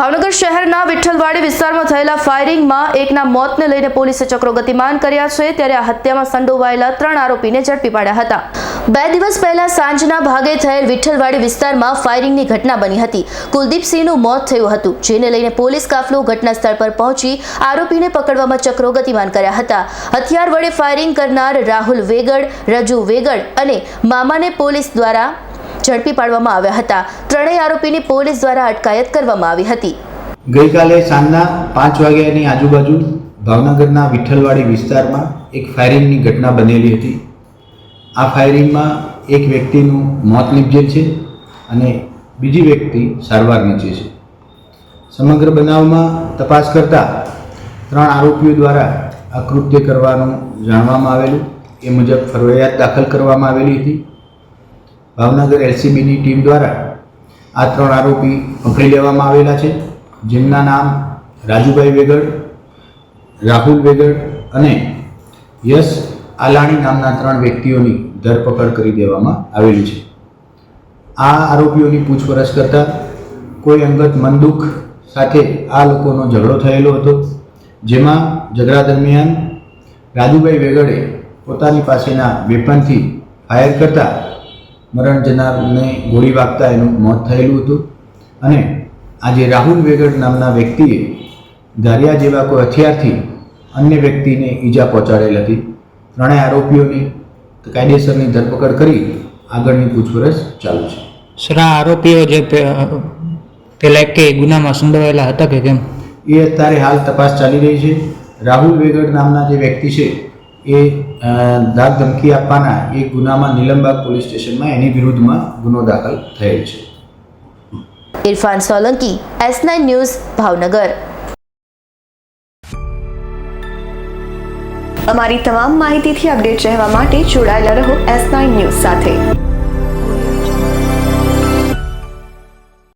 ભાવનગર શહેરના વિઠ્ઠલવાડી વિસ્તારમાં થયેલા ફાયરિંગમાં એકના મોતને લઈને પોલીસે ચક્રો ગતિમાન કર્યા છે, ત્યારે આ હત્યામાં સંડોવાયેલા ત્રણ આરોપીને ઝડપી પાડ્યા હતા. બે દિવસ પહેલા સાંજના ભાગે થયેલ વિઠ્ઠલવાડી વિસ્તારમાં ફાયરિંગની ઘટના બની હતી. કુલદીપસિંહનું મોત થયું હતું, જેને લઈને પોલીસ કાફલો ઘટના સ્થળ પર પહોંચી આરોપીને પકડવામાં ચક્રો ગતિમાન કર્યા હતા. હથિયાર વડે ફાયરિંગ કરનાર રાહુલ વેગડ, રજુ વેગડ અને મામાને પોલીસ દ્વારા ઝડપી પાડવામાં આવ્યા હતા. ત્રણેય આરોપીની પોલીસ દ્વારા અટકાયત કરવામાં આવી હતી. ગઈકાલે સાંજના પાંચ વાગ્યાની આજુબાજુ ભાવનગરના વિઠ્ઠલવાડી વિસ્તારમાં એક ફાયરિંગની ઘટના બનેલી હતી. આ ફાયરિંગમાં એક વ્યક્તિનું મોત નિપજેલ છે અને બીજી વ્યક્તિ સારવાર નીચે છે. સમગ્ર બનાવમાં તપાસ કરતા ત્રણ આરોપીઓ દ્વારા આ કૃત્ય કરવાનું જાણવામાં આવેલું. એ મુજબ ફરજિયાત દાખલ કરવામાં આવેલી હતી. ભાવનગર એલસીબીની ટીમ દ્વારા આ ત્રણ આરોપી પકડી લેવામાં આવેલા છે. જેમના નામ રાજુભાઈ વેગડ, રાહુલ વેગડ અને યશ આલાણી નામના ત્રણ વ્યક્તિઓની ધરપકડ કરી દેવામાં આવેલી છે. આ આરોપીઓની પૂછપરછ કરતાં કોઈ અંગત મનદુખ સાથે આ લોકોનો ઝઘડો થયેલો હતો, જેમાં ઝઘડા દરમિયાન રાજુભાઈ વેગડે પોતાની પાસેના વેપનથી ફાયર કરતા મરણ જનારને ગોળી વાગતા એનું મોત થયેલું હતું. અને આજે રાહુલ વેગડ નામના વ્યક્તિએ ગારિયા જેવા કોઈ હથિયારથી અન્ય વ્યક્તિને ઈજા પહોંચાડેલ હતી. ત્રણેય આરોપીઓની કાયદેસરની ધરપકડ કરી આગળની પૂછપરછ ચાલુ છે. સર આ આરોપીઓ જે પહેલાં કે ગુનામાં સંડોવાયેલા હતા કે કેમ? એ અત્યારે હાલ તપાસ ચાલી રહી છે. રાહુલ વેગડ નામના જે વ્યક્તિ છે એ દાગ ધમકી આપવાના એ ગુનામાં નીલમબાગ પોલીસ સ્ટેશનમાં એની વિરુદ્ધમાં ગુનો દાખલ થયેલ છે. Irfan Solanki S nine news Bhavnagar. અમારી તમામ માહિતીથી અપડેટ રહેવા માટે જોડાયેલા રહો એસ નાઇન ન્યૂઝ સાથે.